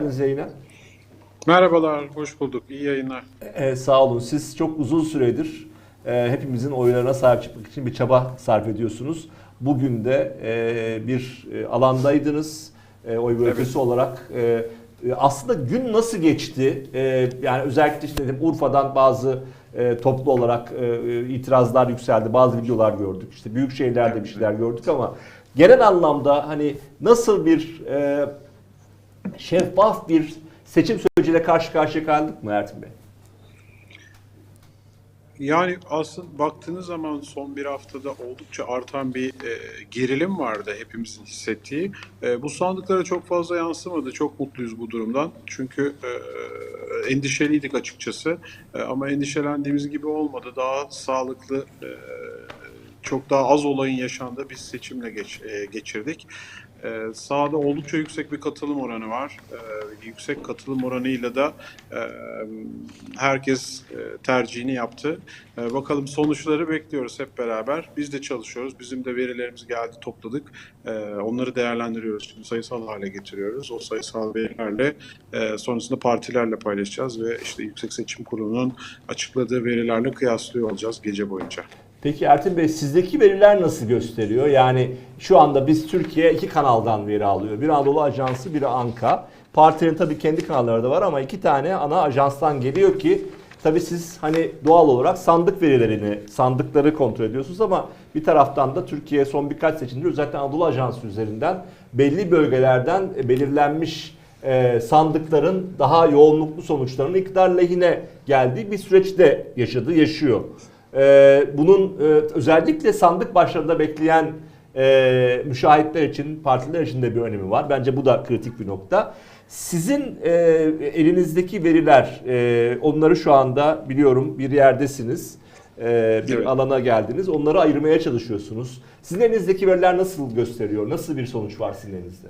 geldiniz yayına. Merhabalar, hoş bulduk. İyi yayınlar. Ee, sağ olun. Siz çok uzun süredir e, hepimizin oylarına sahip çıkmak için bir çaba sarf ediyorsunuz. Bugün de e, bir e, alandaydınız. E, oy bölgesi Evet. olarak. E, e, aslında gün nasıl geçti? E, yani özellikle işte dedim Urfa'dan bazı e, toplu olarak e, itirazlar yükseldi. Bazı videolar gördük. İşte büyük şehirlerde bir şeyler gördük ama genel anlamda hani nasıl bir e, şeffaf bir seçim süreciyle karşı karşıya kaldık mı Ertin Bey? Yani aslında baktığınız zaman son bir haftada oldukça artan bir e, gerilim vardı hepimizin hissettiği. E, bu sandıklara çok fazla yansımadı. Çok mutluyuz bu durumdan. Çünkü e, endişeliydik açıkçası. E, ama endişelendiğimiz gibi olmadı. Daha sağlıklı, e, çok daha az olayın yaşandığı bir seçimle geç, e, geçirdik. Ee, sahada oldukça yüksek bir katılım oranı var. Ee, yüksek katılım oranıyla da e, herkes e, tercihini yaptı. Ee, bakalım sonuçları bekliyoruz hep beraber. Biz de çalışıyoruz. Bizim de verilerimiz geldi, topladık. Ee, onları değerlendiriyoruz. Şimdi sayısal hale getiriyoruz. O sayısal verilerle e, sonrasında partilerle paylaşacağız ve işte Yüksek Seçim Kurulu'nun açıkladığı verilerle kıyaslıyor olacağız gece boyunca. Peki Ertin Bey sizdeki veriler nasıl gösteriyor? Yani şu anda biz Türkiye iki kanaldan veri alıyor. Bir Anadolu Ajansı, biri Anka. Partinin tabii kendi kanalları da var ama iki tane ana ajanstan geliyor ki tabii siz hani doğal olarak sandık verilerini, sandıkları kontrol ediyorsunuz ama bir taraftan da Türkiye son birkaç seçimde özellikle Anadolu Ajansı üzerinden belli bölgelerden belirlenmiş e, sandıkların daha yoğunluklu sonuçlarının iktidar lehine geldiği bir süreçte yaşadı, yaşıyor. Ee, bunun e, özellikle sandık başlarında bekleyen e, müşahitler için, partiler için de bir önemi var. Bence bu da kritik bir nokta. Sizin e, elinizdeki veriler, e, onları şu anda biliyorum bir yerdesiniz. E, bir Evet. alana geldiniz. Onları ayırmaya çalışıyorsunuz. Sizin elinizdeki veriler nasıl gösteriyor? Nasıl bir sonuç var sizin elinizde?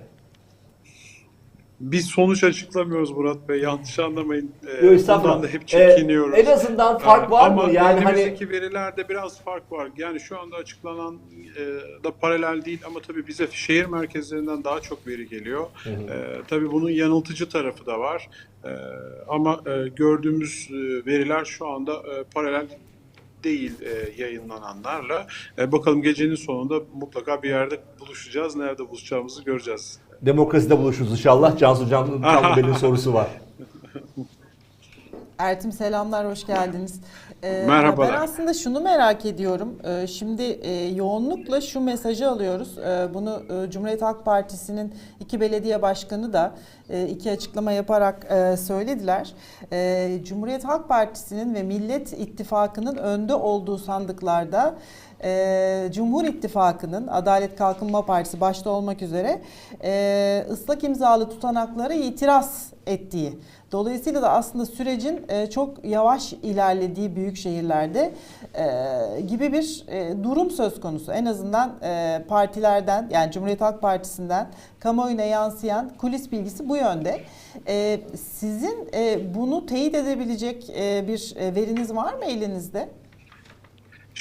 Biz sonuç açıklamıyoruz Murat Bey. Yanlış anlamayın. Ee, Yok, bundan da hep çekiniyoruz. Ee, en azından fark var Ama mı? Yani hani elimizdeki verilerde biraz fark var. Yani şu anda açıklanan e, da paralel değil ama tabii bize şehir merkezlerinden daha çok veri geliyor. Hı hı. E, tabii bunun yanıltıcı tarafı da var. E, ama e, gördüğümüz e, veriler şu anda e, paralel değil e, yayınlananlarla. E, bakalım gecenin sonunda mutlaka bir yerde buluşacağız. Nerede buluşacağımızı göreceğiz. Demokraside buluşuruz inşallah. Cansu Canlı Canlıbel'in sorusu var. Ertim selamlar, hoş geldiniz. Ee, Merhabalar. Ben aslında şunu merak ediyorum. Ee, şimdi e, yoğunlukla şu mesajı alıyoruz. Ee, bunu e, Cumhuriyet Halk Partisi'nin iki belediye başkanı da e, iki açıklama yaparak e, söylediler. E, Cumhuriyet Halk Partisi'nin ve Millet İttifakı'nın önde olduğu sandıklarda e, Cumhur İttifakı'nın Adalet Kalkınma Partisi başta olmak üzere e, ıslak imzalı tutanaklara itiraz ettiği. Dolayısıyla da aslında sürecin e, çok yavaş ilerlediği büyük şehirlerde e, gibi bir e, durum söz konusu. En azından partilerden yani Cumhuriyet Halk Partisi'nden kamuoyuna yansıyan kulis bilgisi bu yönde. Sizin bunu teyit edebilecek bir veriniz var mı elinizde?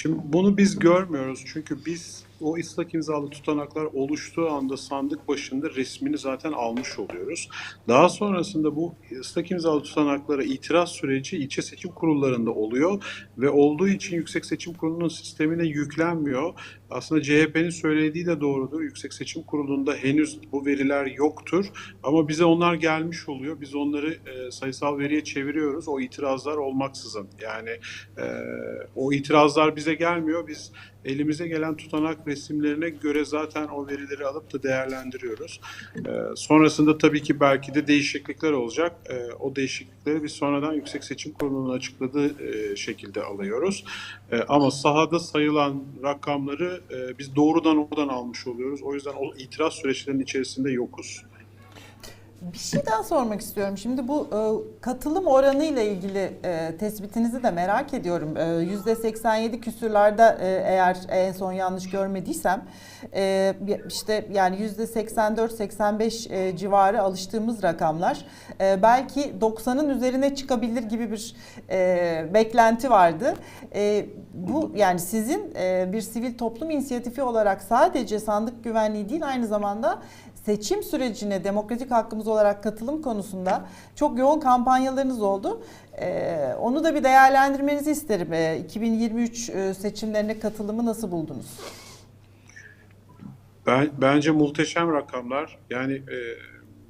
Şimdi bunu biz görmüyoruz çünkü biz o ıslak imzalı tutanaklar oluştuğu anda sandık başında resmini zaten almış oluyoruz. Daha sonrasında bu ıslak imzalı tutanaklara itiraz süreci ilçe seçim kurullarında oluyor ve olduğu için Yüksek Seçim Kurulu'nun sistemine yüklenmiyor. Aslında CHP'nin söylediği de doğrudur. Yüksek Seçim Kurulu'nda henüz bu veriler yoktur ama bize onlar gelmiş oluyor. Biz onları e, sayısal veriye çeviriyoruz o itirazlar olmaksızın. Yani e, o itirazlar bize gelmiyor. Biz elimize gelen tutanak resimlerine göre zaten o verileri alıp da değerlendiriyoruz. Ee, sonrasında tabii ki belki de değişiklikler olacak. Ee, o değişiklikleri biz sonradan Yüksek Seçim Kurulu'nun açıkladığı e, şekilde alıyoruz. Ee, ama sahada sayılan rakamları e, biz doğrudan oradan almış oluyoruz. O yüzden o itiraz süreçlerinin içerisinde yokuz. Bir şey daha sormak istiyorum. Şimdi bu e, katılım oranı ile ilgili e, tespitinizi de merak ediyorum. E, %87 küsürlerde e, eğer en son yanlış görmediysem e, işte yani %84-85 e, civarı alıştığımız rakamlar. E, belki 90'ın üzerine çıkabilir gibi bir e, beklenti vardı. E, bu yani sizin e, bir sivil toplum inisiyatifi olarak sadece sandık güvenliği değil aynı zamanda seçim sürecine demokratik hakkımız olarak katılım konusunda çok yoğun kampanyalarınız oldu. E, onu da bir değerlendirmenizi isterim. E, 2023 e, seçimlerine katılımı nasıl buldunuz? Ben, bence muhteşem rakamlar. Yani e,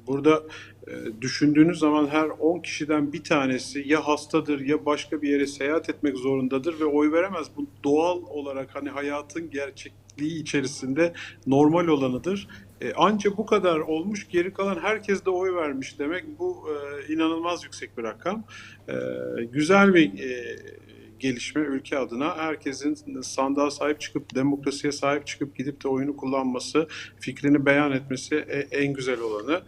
burada e, düşündüğünüz zaman her 10 kişiden bir tanesi ya hastadır ya başka bir yere seyahat etmek zorundadır ve oy veremez. Bu doğal olarak hani hayatın gerçekliği içerisinde normal olanıdır. E, anca bu kadar olmuş geri kalan herkes de oy vermiş demek bu e, inanılmaz yüksek bir rakam. E, güzel bir e, gelişme ülke adına herkesin sandığa sahip çıkıp demokrasiye sahip çıkıp gidip de oyunu kullanması, fikrini beyan etmesi en güzel olanı,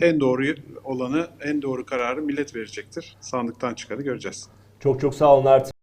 en doğru olanı, en doğru kararı millet verecektir. Sandıktan çıkanı göreceğiz. Çok çok sağ olun Ertuğrul